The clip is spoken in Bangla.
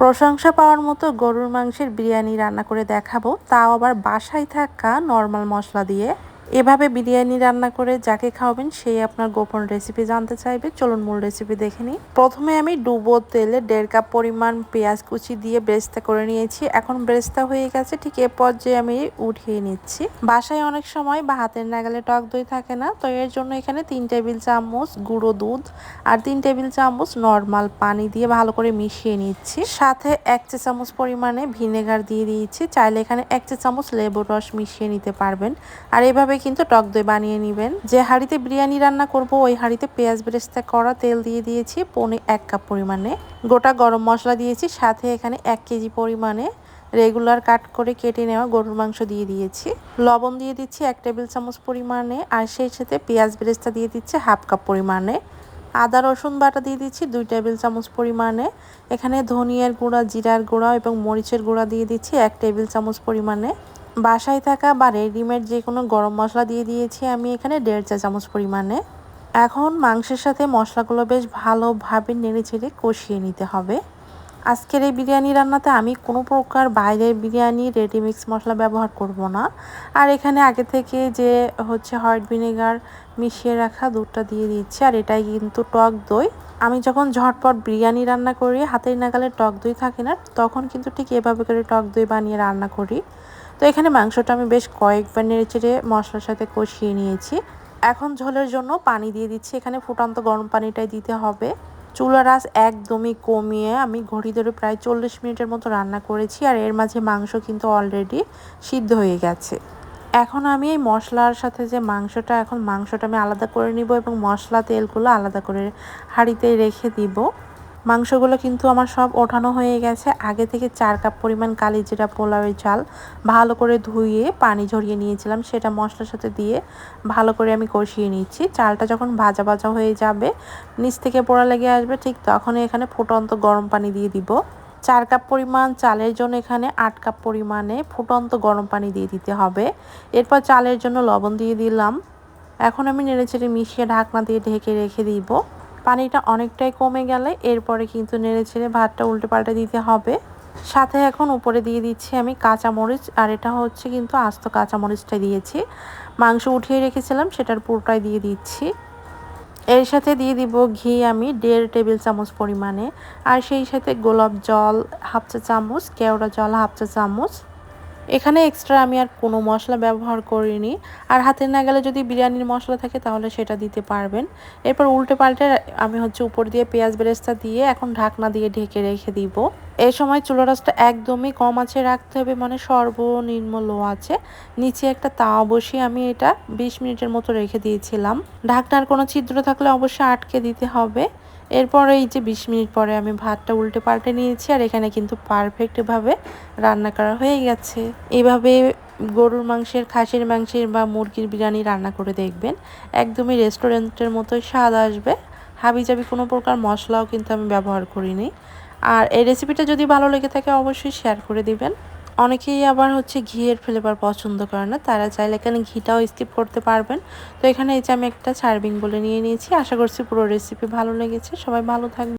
প্রশংসা পাওয়ার মতো গরুর মাংসের বিরিয়ানি রান্না করে দেখাবো। তাও আবার বাসায় থাকা নর্মাল মশলা দিয়ে। এভাবে বিরিয়ানি রান্না করে যাকে খাওয়াবেন সেই আপনার গোপন রেসিপি জানতে চাইবে। চলুন মূল রেসিপি দেখে নিই। প্রথমে আমি ডুবো তেলে দেড় কাপ পরিমাণ পেঁয়াজ কুচি দিয়ে ব্রেস্তা করে নিয়েছি। এখন ব্রেস্তা হয়ে গেছে, ঠিক এ পর্যায়ে আমি উঠিয়ে নিচ্ছি। বাসায় অনেক সময় বা হাতের নাগালে টক দই থাকে না, তো এর জন্য এখানে তিন টেবিল চামচ গুঁড়ো দুধ আর তিন টেবিল চামচ নর্মাল পানি দিয়ে ভালো করে মিশিয়ে নিচ্ছি। সাথে এক চা চামচ পরিমাণে ভিনেগার দিয়ে দিয়েছি। চাইলে এখানে এক চা চামচ লেবুর রস মিশিয়ে নিতে পারবেন। আর এভাবে কিন্তু টক দই বানিয়ে নেবেন। যে হাঁড়িতে বিরিয়ানি রান্না করব, ওই হাঁড়িতে পেঁয়াজ বেরেস্তা করা তেল দিয়ে দিয়েছি পনে এক কাপ পরিমাণে। গোটা গরম মশলা দিয়েছি, সাথে এখানে এক কেজি পরিমাণে রেগুলার কাট করে কেটে নেওয়া গরুর মাংস দিয়ে দিয়েছি। লবণ দিয়ে দিচ্ছি এক টেবিল চামচ পরিমাণে, আর সেই সাথে পেঁয়াজ বেরেস্তা দিয়ে দিচ্ছি হাফ কাপ পরিমাণে। আদা, রসুন বাটা দিয়ে দিচ্ছি দুই টেবিল চামচ পরিমাণে। এখানে ধনিয়ার গুঁড়া, জিরার গুঁড়া এবং মরিচের গুঁড়া দিয়ে দিচ্ছি এক টেবিল চামচ পরিমাণে। বাসায় থাকা বা রেডিমেড যে কোনো গরম মশলা দিয়ে দিয়েছি আমি এখানে দেড় চা চামচ পরিমাণে। এখন মাংসের সাথে মশলাগুলো বেশ ভালোভাবে নেড়ে চেড়ে কষিয়ে নিতে হবে। আজকের এই বিরিয়ানি রান্নাতে আমি কোনো প্রকার বাইরের বিরিয়ানি রেডিমিক্স মশলা ব্যবহার করব না। আর এখানে আগে থেকে যে হচ্ছে হোয়াইট ভিনেগার মিশিয়ে রাখা দুধটা দিয়ে দিচ্ছি, আর এটাই কিন্তু টক দই। আমি যখন ঝটপট বিরিয়ানি রান্না করি, হাতের নাগালে টক দই থাকে না, তখন কিন্তু ঠিক এভাবে করে টক দই বানিয়ে রান্না করি। তো এখানে মাংসটা আমি বেশ কয়েকবার নেড়ে চেড়ে মশলার সাথে কষিয়ে নিয়েছি। এখন ঝোলের জন্য পানি দিয়ে দিচ্ছি। এখানে ফুটান্ত গরম পানিটাই দিতে হবে। চুলার আঁচ একদমই কমিয়ে আমি ঘড়ি ধরে প্রায় চল্লিশ মিনিটের মতো রান্না করেছি আর এর মাঝে মাংস কিন্তু অলরেডি সিদ্ধ হয়ে গেছে। এখন আমি এই মশলার সাথে যে মাংসটা, এখন মাংসটা আমি আলাদা করে নিব এবং মশলা তেলগুলো আলাদা করে হাঁড়িতে রেখে দিব। মাংসগুলো কিন্তু আমার সব ওঠানো হয়ে গেছে। আগে থেকে চার কাপ পরিমাণ কালি জিরা পোলাওয়ের চাল ভালো করে ধুয়ে পানি ঝরিয়ে নিয়েছিলাম। সেটা মশলার সাথে দিয়ে ভালো করে আমি কষিয়ে নিচ্ছি। চালটা যখন ভাজা ভাজা হয়ে যাবে, নিচ থেকে পোড়া লেগে আসবে, ঠিক তখনই এখানে ফুটন্ত গরম পানি দিয়ে দিব। চার কাপ পরিমাণ চালের জন্য এখানে আট কাপ পরিমাণে ফুটন্ত গরম পানি দিয়ে দিতে হবে। এরপর চালের জন্য লবণ দিয়ে দিলাম। এখন আমি নেড়েচেড়ে মিশিয়ে ঢাকনা দিয়ে ঢেকে রেখে দিব। পানিটা অনেকটাই কমে গেলে এরপরে কিন্তু নেড়ে ছেড়ে ভাতটা উল্টে পাল্টে দিতে হবে। সাথে এখন উপরে দিয়ে দিচ্ছি আমি কাঁচামরিচ, আর এটা হচ্ছে কিন্তু আস্ত কাঁচামরিচটা দিয়েছি। মাংস উঠিয়ে রেখেছিলাম, সেটার পুরোটাই দিয়ে দিচ্ছি। এর সাথে দিয়ে দিব ঘি আমি দেড় টেবিল চামচ পরিমাণে। আর সেই সাথে গোলাপ জল, হাফ চা চামচ, কেওড়া জল, হাফ চা চামচ। এখানে এক্সট্রা আমি আর কোনো মশলা ব্যবহার করিনি। আর হাতের নাগালে যদি বিরিয়ানির মশলা থাকে তাহলে সেটা দিতে পারবেন। এরপর উল্টে পাল্টে আমি হচ্ছে উপর দিয়ে পেঁয়াজ বেরেস্তা দিয়ে এখন ঢাকনা দিয়ে ঢেকে রেখে দিব। এই সময় চুলো রাসটা একদমই কম আছে রাখতে হবে মানে সর্বনিম্ন লো আছে। নিচে একটা তাওয়া বসিয়ে আমি এটা বিশ মিনিটের মতো রেখে দিয়েছিলাম। ঢাকনার কোনো ছিদ্র থাকলে অবশ্যই আটকে দিতে হবে। এরপরে এই যে বিশ মিনিট পরে আমি ভাতটা উল্টে পাল্টে নিয়েছি আর এখানে কিন্তু পারফেক্টভাবে রান্না করা হয়ে গেছে। এভাবে গরুর মাংসের, খাসির মাংসের বা মুরগির বিরিয়ানি রান্না করে দেখবেন। একদমই রেস্টুরেন্টের মতোই স্বাদ আসবে। হাবিজাবি কোনো প্রকার মশলাও কিন্তু আমি ব্যবহার করিনি। আর এই রেসিপিটা যদি ভালো লেগে থাকে অবশ্যই শেয়ার করে দিবেন। অনেকেই আবার হচ্ছে ঘিয়ের ফ্লেভার পছন্দ করে না। তারা চাইলে এখানে ঘিটাও স্কিপ করতে পারবেন। তো এখানে এই যে আমি একটা সার্ভিং বলে নিয়ে নিয়েছি। আশা করছি পুরো রেসিপি ভালো লেগেছে। সবাই ভালো থাকবে